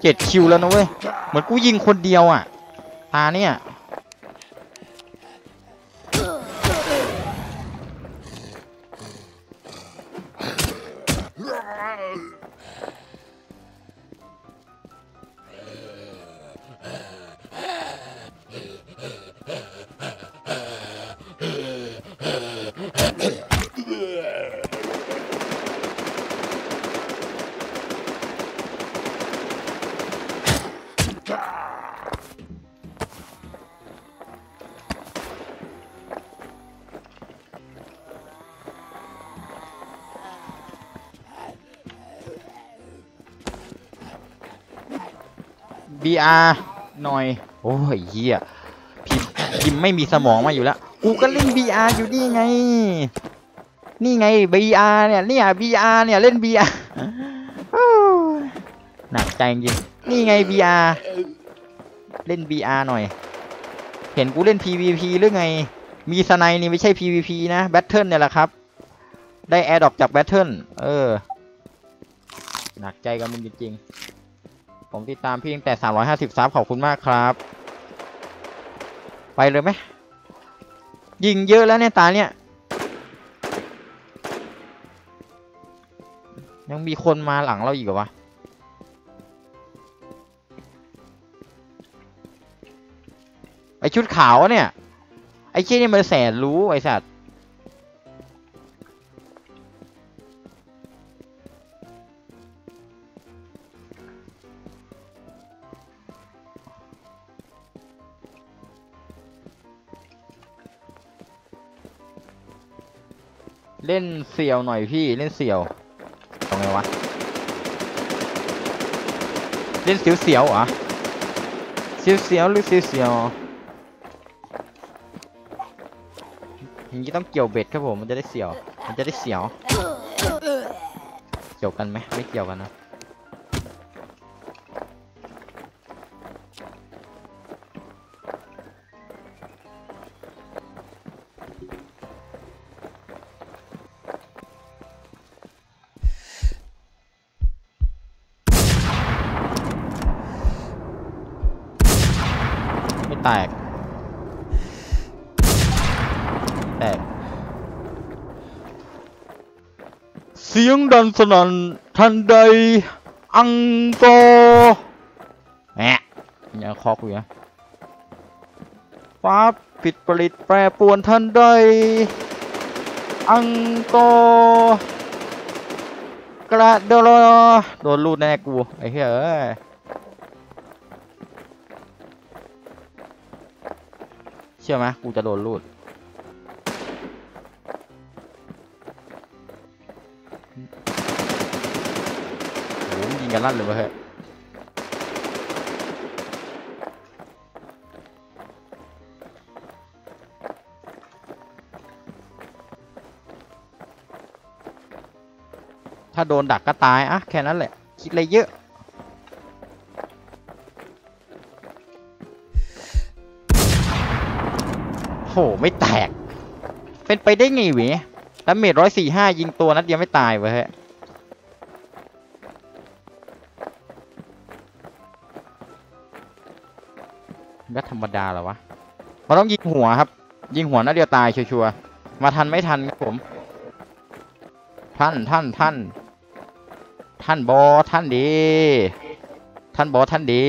เจ็ดคิวแล้วนะเว้ย เหมือนกูยิงคนเดียวอะตาเนี่ย BR หน่อย โอ้ยเฮียพิมพิมไม่มีสมองมาอยู่แล้ว กูก็เล่น BR อยู่นี่ไง นี่ไง BR เนี่ยเนี่ย BR เนี่ยเล่น BR หนักใจจริงนี่ไง BR เล่น BR หน่อย เห็นกูเล่น PVP หรือไง มีสไนนี่ไม่ใช่ PVP นะแบทเทิลเนี่ยแหละครับ ได้แอร์ดอกจากแบทเทิลเออ หนักใจกับมึงจริงๆ ผมติดตามพี่ตั้งแต่ 350 ซับขอบคุณมากครับ ไปเลยไหมยิงเยอะแล้วเนี่ยตาเนี่ย ยังมีคนมาหลังเราอีกเหรอวะไอชุดขาวเนี่ย ไอเชี่ยนี่มันแสนรู้ไอสัตว์ เล่นเสี่ยวหน่อยพี่เล่นเสี่ยวตรงไงวะ เล่นเสียวเสียวๆเหรอเสียวเสียวหรือเสียวเสียวอย่างนี้ต้องเกี่ยวเบ็ดครับผมมันจะได้เสียว มันจะได้เสียว เกี่ยวกันไหมไม่เกี่ยวกันนะ แตก แตก เสียงดันสนั่นทันใด อังกแหะยังคอกอยู่นะฟ้าผิดผลิตแปรปวนทันใด อังกกระโดดโดนลูดแน่กู ไอ้เหี้ย เชื่อไหมกูจะโดนลูด โอ้โหยิงกันลั่นเลยว้ยเฮ้ยถ้าโดนดักก็ตายอะแค่นั้นแหละ คิดอะไรเยอะ โหไม่แตก เป็นไปได้ไงวะแล้วเมดร้อยสี่ห้ายิงตัวนัดเดียวไม่ตายเว้ยฮ้ยก็ธรรมดาเหรอวะมันต้องยิงหัวครับ ยิงหัวนัดเดียวตายชัวร์มาทันไม่ทันครับผม ท่านท่านท่าน ท่านบอท่านดี ท่านบอท่านดี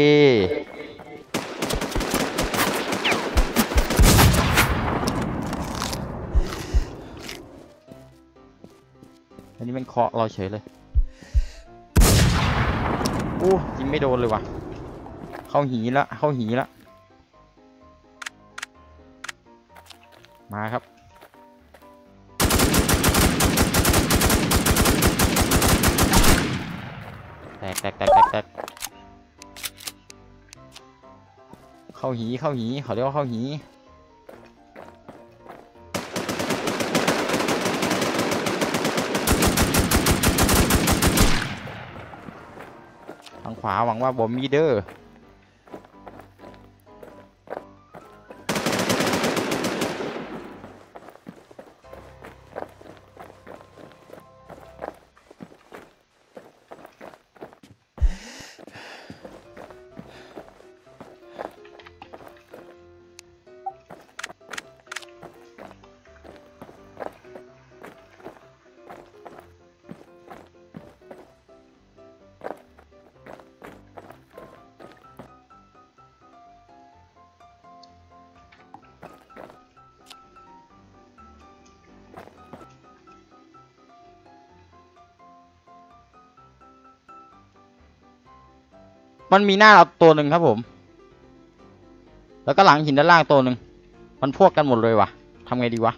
นนี้มันเคาะเราเฉยเลยอู้ยิงไม่โดนเลยว่ะ เข้าหีละเข้าหีละ มาครับ แตกแตกแตกแตกแตกเข้าหีเข้าหีเขาเรียกว่าเข้าหี ขวาหวังว่าบอมมีเดอ มันมีหน้าเราตัวหนึ่งครับผม แล้วก็หลังหินด้านล่างตัวหนึ่ง มันพวกกันหมดเลยวะทำไงดีวะ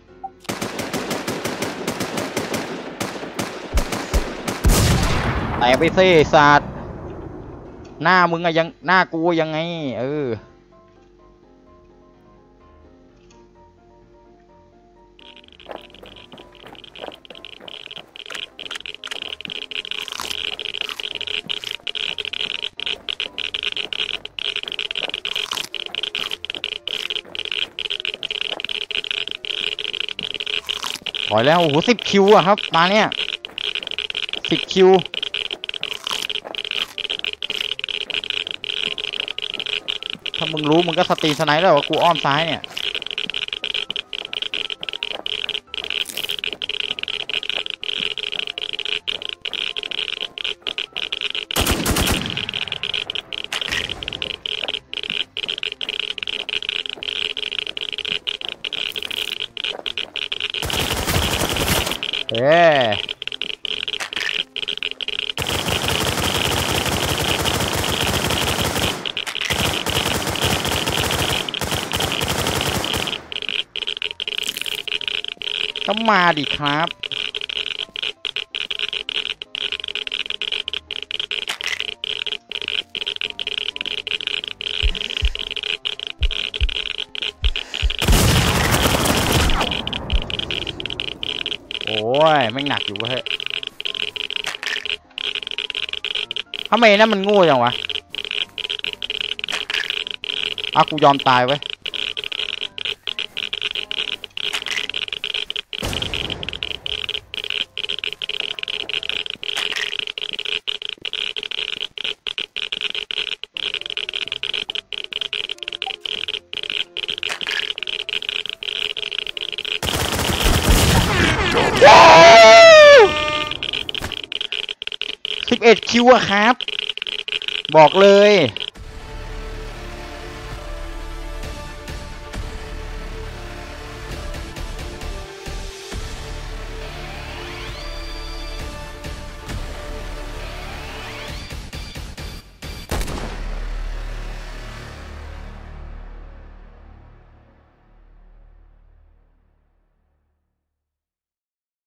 แต่ไปเซ่ศาสตร์หน้ามึงอะยัง หน้ากูยังไง เออ ถอยแล้วโอ้โหสิบคิวอะครับ มาเนี่ยสิบคิวถ้ามึงรู้มึงก็สตรีมสไนด์แล้วว่ากูอ้อมซ้ายเนี่ย เอ้ก็มาดิครับ โอ้ยแม่งหนักอยู่เว้ยทำไมนั่นมันโง่จังวะอะกูยอมตายไว้ย สิบเอ็ดคิวอะครับ บอกเลย